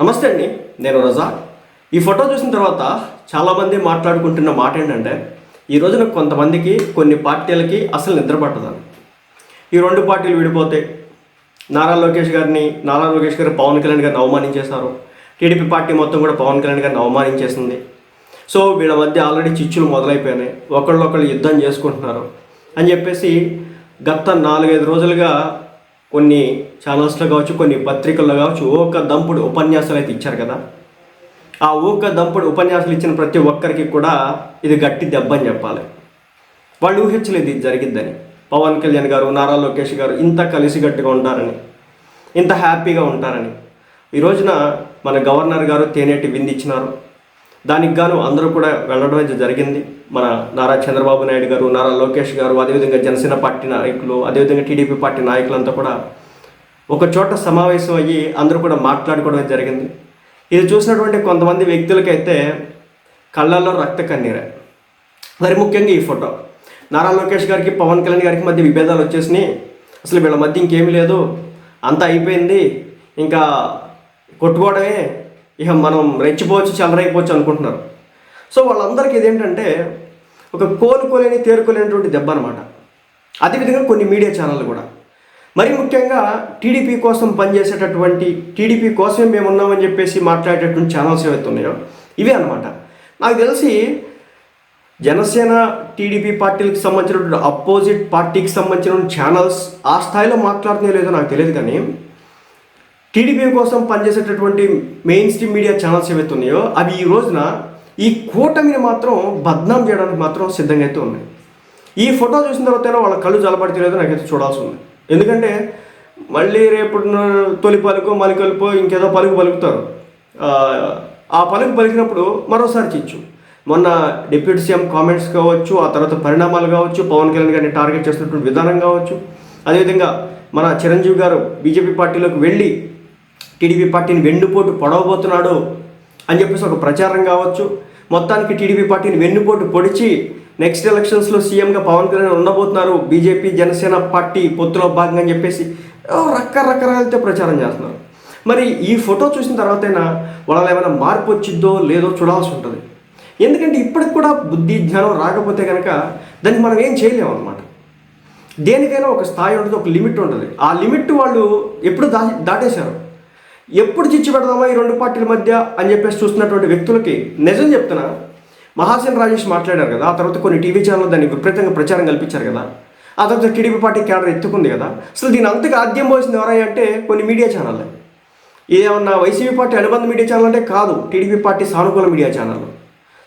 నమస్తే అండి నేను రజా. ఈ ఫోటో చూసిన తర్వాత చాలామంది మాట్లాడుకుంటున్న మాట ఏంటంటే ఈ రోజున కొంతమందికి కొన్ని పార్టీలకి అసలు నిద్ర పట్టదని ఈ రెండు పార్టీలు విడిపోతే నారా లోకేష్ గారిని నారా లోకేష్ గారు పవన్ కళ్యాణ్ గారిని అవమానించేశారు. టీడీపీ పార్టీ మొత్తం కూడా పవన్ కళ్యాణ్ గారిని అవమానించేసింది. సో వీళ్ళ మధ్య ఆల్రెడీ చిచ్చులు మొదలైపోయినాయి. ఒకళ్ళొకళ్ళు యుద్ధం చేసుకుంటున్నారు. అని చెప్పేసి గత నాలుగైదు రోజులుగా కొన్ని ఛానల్స్లో కావచ్చు కొన్ని పత్రికల్లో కావచ్చు ఒక దంపుడు ఉపన్యాసాలు అయితే ఇచ్చారు కదా. ఆ ఊక దంపుడు ఉపన్యాసాలు ఇచ్చిన ప్రతి ఒక్కరికి కూడా ఇది గట్టి దెబ్బ అని చెప్పాలి. వాళ్ళు ఊహించలేదు ఇది జరిగిద్దని. పవన్ కళ్యాణ్ గారు నారా లోకేష్ గారు ఇంత కలిసిగట్టుగా ఉంటారని ఇంత హ్యాపీగా ఉంటారని. ఈ రోజున మన గవర్నర్ గారు తేనేటి విందిచ్చినారు దానికి గాను అందరూ కూడా వెళ్ళడం అయితే జరిగింది. మన నారా చంద్రబాబు నాయుడు గారు నారా లోకేష్ గారు అదేవిధంగా జనసేన పార్టీ నాయకులు అదేవిధంగా టీడీపీ పార్టీ నాయకులంతా కూడా ఒక చోట సమావేశం అయ్యి అందరూ కూడా మాట్లాడుకోవడం అయితే జరిగింది. ఇది చూసినటువంటి కొంతమంది వ్యక్తులకైతే కళ్ళల్లో రక్త కన్నీరే. మరి ముఖ్యంగా ఈ ఫోటో. నారా లోకేష్ గారికి పవన్ కళ్యాణ్ గారికి మధ్య విభేదాలు వచ్చేసినాయి. అసలు వీళ్ళ మధ్య ఇంకేమీ లేదు. అంతా అయిపోయింది. ఇంకా కొట్టుకోవడమే ఇక మనం రెచ్చిపోవచ్చు చెలరైపోవచ్చు అనుకుంటున్నారు. సో వాళ్ళందరికీ ఇదేంటంటే ఒక కోలుకోలేని తేరుకోలేనటువంటి దెబ్బ అనమాట అదేవిధంగా కొన్ని మీడియా ఛానళ్ళు కూడా. మరి ముఖ్యంగా టీడీపీ కోసం పనిచేసేటటువంటి టీడీపీ కోసమే మేము ఉన్నామని చెప్పేసి మాట్లాడేటటువంటి ఛానల్స్ ఏవైతే ఉన్నాయో ఇవే అనమాట నాకు తెలిసి జనసేన టీడీపీ పార్టీలకు సంబంధించినటువంటి అపోజిట్ పార్టీకి సంబంధించిన ఛానల్స్ ఆ స్థాయిలో మాట్లాడుతున్నాయో లేదో నాకు తెలియదు కానీ టీడీపీ కోసం పనిచేసేటటువంటి మెయిన్ స్ట్రీమ్ మీడియా ఛానల్స్ ఏవైతే ఉన్నాయో అవి ఈ రోజున ఈ కూటమిని మాత్రం బద్నాం చేయడానికి మాత్రం సిద్ధంగా అయితే ఉన్నాయి. ఈ ఫోటో చూసిన తర్వాత వాళ్ళ కళ్ళు జలపడితేలేదో నాకైతే చూడాల్సి ఉంది. ఎందుకంటే మళ్ళీ రేపు తొలి పలుకు మలికలుపు ఇంకేదో పలుకు పలుకుతారు. ఆ, ఆ పలుకు పలికినప్పుడు మరోసారి చిచ్చు. మొన్న డిప్యూటీ సీఎం కామెంట్స్ కావచ్చు ఆ తర్వాత పరిణామాలు కావచ్చు పవన్ కళ్యాణ్ గారిని టార్గెట్ చేస్తున్నటువంటి విధానం కావచ్చు. అదేవిధంగా మన చిరంజీవి గారు బీజేపీ పార్టీలోకి వెళ్ళి టీడీపీ పార్టీని వెన్నుపోటు పొడవబోతున్నాడు అని చెప్పేసి ఒక ప్రచారం కావచ్చు. మొత్తానికి టీడీపీ పార్టీని వెన్నుపోటు పొడిచి నెక్స్ట్ ఎలక్షన్స్లో సీఎంగా పవన్ కళ్యాణ్ ఉండబోతున్నారు. బీజేపీ జనసేన పార్టీ పొత్తులో భాగంగా అని చెప్పేసి రకరకాలతో ప్రచారం చేస్తున్నారు. మరి ఈ ఫోటో చూసిన తర్వాతైనా వాళ్ళ ఏమైనా మార్పు వచ్చిద్దో లేదో చూడాల్సి ఉంటుంది. ఎందుకంటే ఇప్పటికి కూడా బుద్ధి జ్ఞానం రాకపోతే కనుక దాన్ని మనం ఏం చేయలేము అనమాట దేనికైనా ఒక స్థాయి ఉంటుంది ఒక లిమిట్ ఉంటుంది. ఆ లిమిట్ వాళ్ళు ఎప్పుడు దా దాటేశారు. ఎప్పుడు చిచ్చు పెడదామా ఈ రెండు పార్టీల మధ్య అని చెప్పేసి చూస్తున్నటువంటి వ్యక్తులకి నిజం చెప్తున్నా. మహాసేన్ రాజేష్ మాట్లాడారు కదా ఆ తర్వాత కొన్ని టీవీ ఛానల్ దాన్ని విపరీతంగా ప్రచారం కల్పించారు కదా ఆ తర్వాత టీడీపీ పార్టీ క్యాడర్ ఎత్తుకుంది కదా. అసలు దీని అంతగా ఆద్యం పోసింది ఎవరంటే కొన్ని మీడియా ఛానళ్ళే. ఏమన్నా వైసీపీ పార్టీ అనుబంధ మీడియా ఛానల్ అంటే కాదు టీడీపీ పార్టీ సానుకూల మీడియా ఛానల్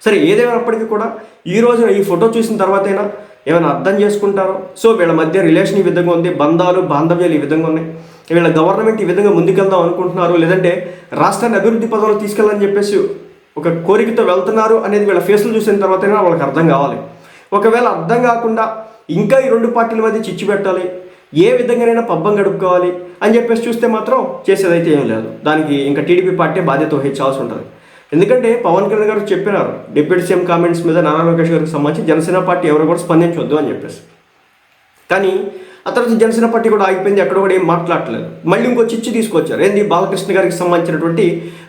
సరే ఏదేమైనప్పటికీ కూడా ఈ రోజున ఈ ఫోటో చూసిన తర్వాతైనా ఏమైనా అర్థం చేసుకుంటారో? సో వీళ్ళ మధ్య రిలేషన్ ఈ విధంగా ఉంది బంధాలు బాంధవ్యాలు ఈ విధంగా ఉన్నాయి. వీళ్ళ గవర్నమెంట్ ఈ విధంగా ముందుకెళ్దాం అనుకుంటున్నారు లేదంటే రాష్ట్రాన్ని అభివృద్ధి పదంలో తీసుకెళ్ళాలని చెప్పేసి ఒక కోరికతో వెళ్తున్నారు అనేది వీళ్ళ ఫేస్లు చూసిన తర్వాతైనా వాళ్ళకి అర్థం కావాలి. ఒకవేళ అర్థం కాకుండా ఇంకా ఈ రెండు పార్టీల మధ్య చిచ్చు పెట్టాలి ఏ విధంగానైనా పబ్బం గడుపుకోవాలి అని చెప్పేసి చూస్తే మాత్రం చేసేదైతే ఏం లేదు. దానికి ఇంకా టీడీపీ పార్టీ బాధ్యత వహించాల్సి ఉంటుంది. ఎందుకంటే పవన్ కళ్యాణ్ గారు చెప్పినారు డిప్యూటీ సీఎం కామెంట్స్ మీద నారా లోకేష్ గారికి సంబంధించి జనసేన పార్టీ ఎవరు కూడా స్పందించవద్దు అని చెప్పేసి. కానీ ఆ తర్వాత జనసేన పార్టీ కూడా ఆగిపోయింది ఎక్కడ కూడా ఏం మాట్లాడలేదు మళ్ళీ ఇంకో చిచ్చు తీసుకొచ్చారు. ఏంది? బాలకృష్ణ గారికి సంబంధించినటువంటి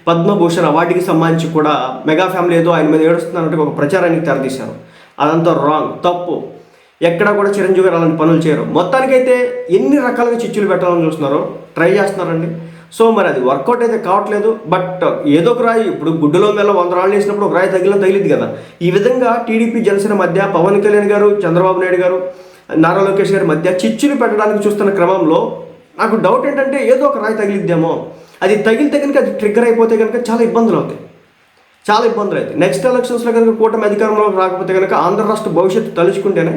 పద్మభూషణ్ అవార్డుకి సంబంధించి కూడా మెగా ఫ్యామిలీ ఏదో ఆయన మీద ఏడుస్తున్నట్టు ఒక ప్రచారానికి తెరదీశారు. అదంతా రాంగ్ తప్పు. ఎక్కడ కూడా చిరంజీవి గారు అలాంటి పనులు చేయరు. మొత్తానికైతే ఎన్ని రకాలుగా చిచ్చులు పెట్టాలని చూస్తున్నారో ట్రై చేస్తున్నారండి. సో మరి అది వర్కౌట్ అయితే కావట్లేదు బట్ uh, ఏదో ఒక రాయి ఇప్పుడు గుడ్డులో మేళ వంద రాళ్ళు వేసినప్పుడు ఒక రాయి తగిలిన తగిలింది కదా. ఈ విధంగా టీడీపీ జనసేన మధ్య పవన్ కళ్యాణ్ గారు చంద్రబాబు నాయుడు గారు నారా లోకేష్ గారి మధ్య చిచ్చులు పెట్టడానికి చూస్తున్న క్రమంలో నాకు డౌట్ ఏంటంటే ఏదో ఒక రాయి తగిలిద్దేమో. అది తగిలితే కనుక అది ట్రిగ్గర్ అయిపోతే కనుక చాలా ఇబ్బందులు అవుతాయి. చాలా ఇబ్బందులు అవుతాయి. నెక్స్ట్ ఎలక్షన్స్లో కనుక కూటమి అధికారంలోకి రాకపోతే కనుక ఆంధ్ర రాష్ట్ర భవిష్యత్తు తలుచుకుంటేనే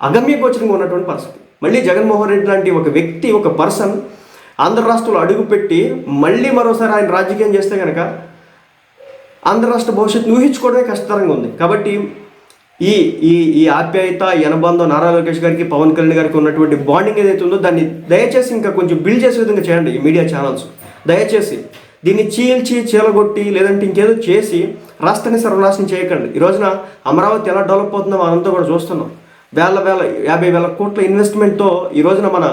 అగమ్య గోచరంగా ఉన్నటువంటి పరిస్థితి. మళ్ళీ జగన్మోహన్ రెడ్డి లాంటి ఒక వ్యక్తి ఒక పర్సన్ ఆంధ్ర రాష్ట్రంలో అడుగుపెట్టి మళ్ళీ మరోసారి ఆయన రాజకీయం చేస్తే కనుక ఆంధ్ర రాష్ట్ర భవిష్యత్తు ఊహించుకోవడమే కష్టతరంగా ఉంది. కాబట్టి ఈ ఈ ఈ ఆప్యాయత ఈ అనుబంధం నారా లోకేష్ గారికి పవన్ కళ్యాణ్ గారికి ఉన్నటువంటి బాండింగ్ ఏదైతే ఉందో దాన్ని దయచేసి ఇంకా కొంచెం బిల్డ్ చేసే విధంగా చేయండి ఈ మీడియా ఛానల్స్ దయచేసి దీన్ని చీల్చి చీలగొట్టి లేదంటే ఇంకేదో చేసి రాష్ట్రాన్ని సర్వనాశనం చేయకండి. ఈ రోజున అమరావతి ఎలా డెవలప్ అవుతుందో మనంతా కూడా చూస్తున్నాం. వేల వేల యాభై వేల కోట్ల ఇన్వెస్ట్మెంట్తో ఈ రోజున మన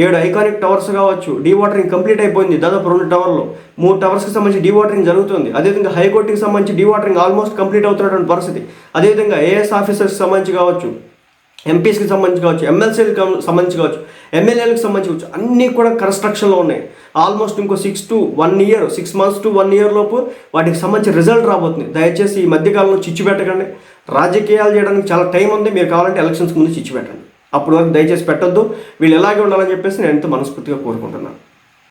ఏడు ఐకానిక్ టవర్స్ కావచ్చు డీ వాటరింగ్ కంప్లీట్ అయిపోయింది దాదాపు రెండు టవర్లు. మూడు టవర్స్కి సంబంధించి డీ వాటరింగ్ జరుగుతుంది. అదేవిధంగా హైకోర్టుకి సంబంధించి డీ వాటరింగ్ ఆల్మోస్ట్ కంప్లీట్ అవుతున్నటువంటి పరిస్థితి. అదేవిధంగా ఏఎస్ ఆఫీసర్స్కి సంబంధించి కావచ్చు ఎంపీస్కి సంబంధించి కావచ్చు ఎమ్మెల్సీకి సంబంధించి కావచ్చు ఎమ్మెల్యేలకు సంబంధించి కావచ్చు అన్నీ కూడా కన్స్ట్రక్షన్లో ఉన్నాయి. ఆల్మోస్ట్ ఇంకో six to one year six months to one year లోపు వాటికి సంబంధించి రిజల్ట్ రాబోతుంది. దయచేసి ఈ మధ్యకాలంలో చిచ్చు పెట్టకండి. రాజకీయాలు చేయడానికి చాలా టైం ఉంది. మీరు కావాలంటే ఎలక్షన్స్ ముందు చిచ్చు పెట్టండి. అప్పుడు వరకు దయచేసి పెట్టొద్దు. వీళ్ళు ఎలాగే ఉండాలని చెప్పేసి నేను ఎంతో మనస్ఫూర్తిగా కోరుకుంటున్నాను.